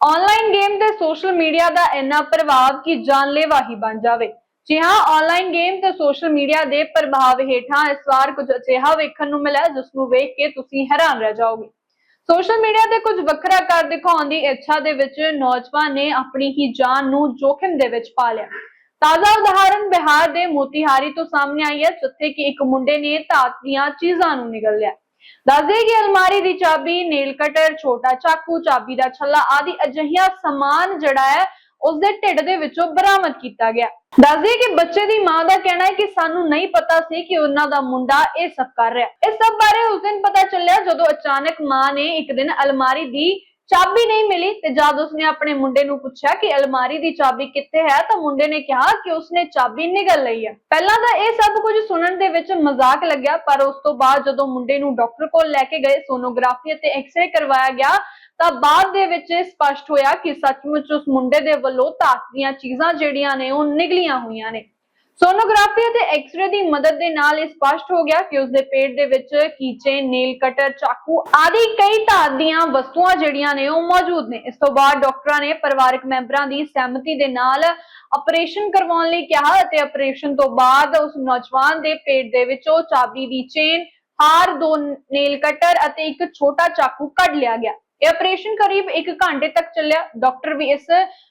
Online game ਤੇ social media ਦਾ ਇੰਨਾ ਪ੍ਰਭਾਵ ਕਿ ਜਾਨਲੇਵਾ ਹੀ ਬਣ ਜਾਵੇ। ਜੀ ਹਾਂ ਆਨਲਾਈਨ ਗੇਮ ਤੇ ਸੋਸ਼ਲ ਮੀਡੀਆ ਦੇ ਪ੍ਰਭਾਵ ਹੇਠਾਂ ਇਸ ਵਾਰ ਕੁਝ ਅਜਿਹਾ ਵੇਖਣ ਨੂੰ ਮਿਲਿਆ ਜਿਸ ਨੂੰ ਵੇਖ ਕੇ ਤੁਸੀਂ ਹੈਰਾਨ ਰਹਿ ਜਾਓਗੇ। ਸੋਸ਼ਲ ਮੀਡੀਆ ਤੇ ਕੁਝ ਵੱਖਰਾ ਕਰ ਦਿਖਾਉਣ ਦੀ ਇੱਛਾ ਦੇ ਵਿੱਚ ਨੌਜਵਾਨ ਨੇ ਆਪਣੀ ਹੀ ਜਾਨ ਨੂੰ ਜੋਖਿਮ ਦੇ ਵਿੱਚ ਪਾ ਲਿਆ। ਤਾਜ਼ਾ ਉਦਾਹਰਨ ਬਿਹਾਰ ਦੇ ਮੋਤੀਹਾਰੀ ਤੋਂ ਸਾਹਮਣੇ ਆਈ ਹੈ, ਜਿੱਥੇ ਕਿ ਇੱਕ ਮੁੰਡੇ ਨੇ ਧਾਤ ਦੀਆਂ ਚੀਜ਼ਾਂ ਨੂੰ ਨਿਗਲ ਲਿਆ। ਦੱਸਦੇ ਕਿ ਅਲਮਾਰੀ ਦੀ ਚਾਬੀ ਨੇਲ ਕਟਰ ਛੋਟਾ ਚਾਕੂ, ਚਾਬੀ ਦਾ ਛੱਲਾ ਆਦਿ ਅਜਿਹੀਆਂ ਸਮਾਨ ਜਿਹੜਾ ਹੈ, ਉਸਦੇ ਢਿੱਡ ਦੇ ਵਿੱਚੋਂ ਬਰਾਮਦ ਕੀਤਾ ਗਿਆ। ਦੱਸਦੇ ਕਿ ਬੱਚੇ ਦੀ ਮਾਂ ਦਾ ਕਹਿਣਾ ਹੈ ਕਿ ਸਾਨੂੰ ਨਹੀਂ ਪਤਾ ਸੀ ਕਿ ਉਹਨਾਂ ਦਾ ਮੁੰਡਾ ਇਹ ਸਭ ਕਰ ਰਿਹਾ। ਇਸ ਸਭ ਬਾਰੇ ਉਸ ਦਿਨ ਪਤਾ ਚੱਲਿਆ ਜਦੋਂ ਅਚਾਨਕ ਮਾਂ ਨੇ ਇੱਕ ਦਿਨ ਅਲਮਾਰੀ ਦੀ ਚਾਬੀ ਨਹੀਂ ਮਿਲੀ ਤੇ ਜਦ ਉਸਨੇ ਆਪਣੇ ਮੁੰਡੇ ਨੂੰ ਪੁੱਛਿਆ ਕਿ ਅਲਮਾਰੀ ਦੀ ਚਾਬੀ ਕਿੱਥੇ ਹੈ, ਤਾਂ ਮੁੰਡੇ ਨੇ ਕਿਹਾ ਕਿ ਉਸਨੇ ਚਾਬੀ ਨਿਗਲ ਲਈ ਹੈ। ਪਹਿਲਾਂ ਤਾਂ ਇਹ ਸਭ ਕੁਝ ਸੁਣਨ ਦੇ ਵਿੱਚ ਮਜ਼ਾਕ ਲੱਗਿਆ, ਪਰ ਉਸ ਤੋਂ ਬਾਅਦ ਜਦੋਂ ਮੁੰਡੇ ਨੂੰ ਡਾਕਟਰ ਕੋਲ ਲੈ ਕੇ ਗਏ, ਸੋਨੋਗ੍ਰਾਫੀ ਅਤੇ ਐਕਸ-ਰੇ ਕਰਵਾਇਆ ਗਿਆ, ਤਾਂ ਬਾਅਦ ਦੇ ਵਿੱਚ ਇਹ ਸਪਸ਼ਟ ਹੋਇਆ ਕਿ ਸੱਚਮੁੱਚ ਉਸ ਮੁੰਡੇ ਦੇ ਵੱਲੋਂ ਧਾਤ ਦੀਆਂ ਚੀਜ਼ਾਂ ਜਿਹੜੀਆਂ ਨੇ, ਉਹ ਨਿਕਲੀਆਂ ਹੋਈਆਂ ਨੇ। ਸੋਨੋਗ੍ਰਾਫੀ ਅਤੇ ਐਕਸ-ਰੇ ਦੀ ਮਦਦ ਦੇ ਨਾਲ ਇਹ ਸਪਸ਼ਟ ਹੋ ਗਿਆ ਕਿ ਉਸਦੇ ਪੇਟ ਦੇ ਵਿੱਚ ਕੀਚੇਨ, ਨੇਲ ਕਟਰ, ਚਾਕੂ ਆਦਿ ਕਈ ਧਾਤ ਦੀਆਂ ਵਸਤੂਆਂ ਜਿਹੜੀਆਂ ਨੇ ਉਹ ਮੌਜੂਦ ਨੇ। ਇਸ ਤੋਂ ਬਾਅਦ ਡਾਕਟਰਾਂ ਨੇ ਪਰਿਵਾਰਕ ਮੈਂਬਰਾਂ ਦੀ ਸਹਿਮਤੀ ਦੇ ਨਾਲ ਆਪਰੇਸ਼ਨ ਕਰਵਾਉਣ ਲਈ ਕਿਹਾ ਅਤੇ ਆਪਰੇਸ਼ਨ ਤੋਂ ਬਾਅਦ ਉਸ ਨੌਜਵਾਨ ਦੇ ਪੇਟ ਦੇ ਵਿੱਚੋਂ ਚਾਬੀ ਦੀ ਚੇਨ ਹਾਰ ਦੋ ਨੇਲ ਕਟਰ ਅਤੇ ਇੱਕ ਛੋਟਾ ਚਾਕੂ ਕੱਢ ਲਿਆ ਗਿਆ। ਇਹ ਆਪਰੇਸ਼ਨ ਕਰੀਬ 1 ਘੰਟੇ ਤੱਕ ਚੱਲਿਆ। ਡਾਕਟਰ ਵੀ ਇਸ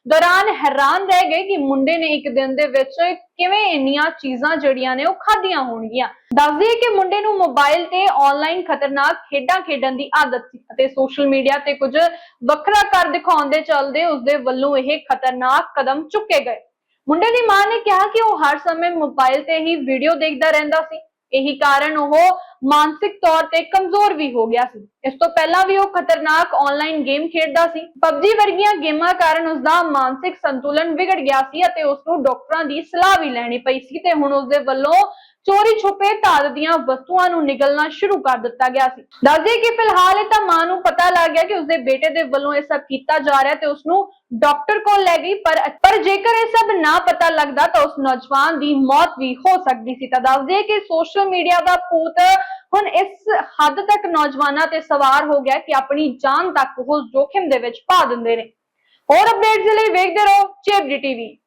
ਦੌਰਾਨ ਹੈਰਾਨ ਰਹਿ ਗਏ ਕਿ ਮੁੰਡੇ ਨੇ ਇੱਕ ਦਿਨ ਦੇ ਵਿੱਚ ਕਿਵੇਂ ਇੰਨੀਆਂ ਚੀਜ਼ਾਂ ਜਿਹੜੀਆਂ ਨੇ ਉਹ ਖਾਧੀਆਂ ਹੋਣਗੀਆਂ। ਦੱਸਦੀ ਹੈ ਕਿ ਮੁੰਡੇ ਨੂੰ ਮੋਬਾਈਲ ਤੇ ਆਨਲਾਈਨ ਖਤਰਨਾਕ ਖੇਡਾਂ ਖੇਡਣ ਦੀ ਆਦਤ ਸੀ ਅਤੇ ਸੋਸ਼ਲ ਮੀਡੀਆ ਤੇ ਕੁਝ ਵੱਖਰਾ ਕਰ ਦਿਖਾਉਣ ਦੇ ਚੱਲਦੇ ਉਸਦੇ ਵੱਲੋਂ ਇਹ ਖਤਰਨਾਕ ਕਦਮ ਚੁੱਕੇ ਗਏ। ਮੁੰਡੇ ਦੀ ਮਾਂ ਨੇ ਕਿਹਾ ਕਿ ਉਹ ਹਰ ਸਮੇਂ ਮੋਬਾਈਲ ਤੇ ਹੀ ਵੀਡੀਓ ਦੇਖਦਾ ਰਹਿੰਦਾ ਸੀ। ਇਹੀ ਕਾਰਨ ਉਹ ਮਾਨਸਿਕ ਤੌਰ ਤੇ ਕਮਜ਼ੋਰ ਵੀ ਹੋ ਗਿਆ ਸੀ। ਇਸ ਤੋਂ ਪਹਿਲਾਂ ਵੀ ਉਹ ਖਤਰਨਾਕ ਆਨਲਾਈਨ ਗੇਮ ਖੇਡਦਾ ਸੀ। ਪਬਜੀ ਵਰਗੀਆਂ ਗੇਮਾਂ ਕਾਰਨ ਉਸ ਦਾ ਮਾਨਸਿਕ ਸੰਤੁਲਨ ਵਿਗੜ ਗਿਆ ਸੀ ਅਤੇ ਉਸ ਨੂੰ ਡਾਕਟਰਾਂ ਦੀ ਸਲਾਹ ਵੀ ਲੈਣੀ ਪਈ ਸੀ ਤੇ ਹੁਣ ਉਸ ਦੇ ਵੱਲੋਂ ਚੋਰੀ ਛੁਪੇ ਧਾਤ ਦੀਆਂ ਵਸਤੂਆਂ ਨੂੰ ਨਿਗਲਣਾ ਸ਼ੁਰੂ ਕਰ ਦਿੱਤਾ ਗਿਆ ਸੀ। ਦੱਸਦੇ ਕਿ ਫਿਲਹਾਲ ਇਹ ਤਾਂ ਮਾਂ ਨੂੰ ਪਤਾ ਲੱਗ ਗਿਆ ਕਿ ਉਸਦੇ ਬੇਟੇ ਦੇ ਵੱਲੋਂ ਇਹ ਸਭ ਕੀਤਾ ਜਾ ਰਿਹਾ ਤੇ ਉਸ ਨੂੰ ਡਾਕਟਰ ਕੋਲ ਲੈ ਗਈ, ਪਰ ਪਰ ਜੇਕਰ ਇਹ ਸਭ ਨਾ ਪਤਾ ਲੱਗਦਾ ਤਾਂ ਉਸ ਨੌਜਵਾਨ ਦੀ ਮੌਤ ਵੀ ਹੋ ਸਕਦੀ ਸੀ। ਤਾਂ ਦੱਸਦੇ ਕਿ ਸੋਸ਼ਲ ਮੀਡੀਆ ਦਾ ਭੂਤ ਹੁਣ ਇਸ ਹੱਦ ਤੱਕ ਨੌਜਵਾਨਾਂ ਤੇ ਸਵਾਰ ਹੋ ਗਿਆ ਕਿ ਆਪਣੀ ਜਾਨ ਤੱਕ ਉਹ ਜੋਖਿਮ ਦੇ ਵਿੱਚ ਪਾ ਦਿੰਦੇ ਨੇ। ਹੋਰ ਅਪਡੇਟਸ ਲਈ ਵੇਖਦੇ ਰਹੋ ਚੇਪਡੀ ਟੀਵੀ।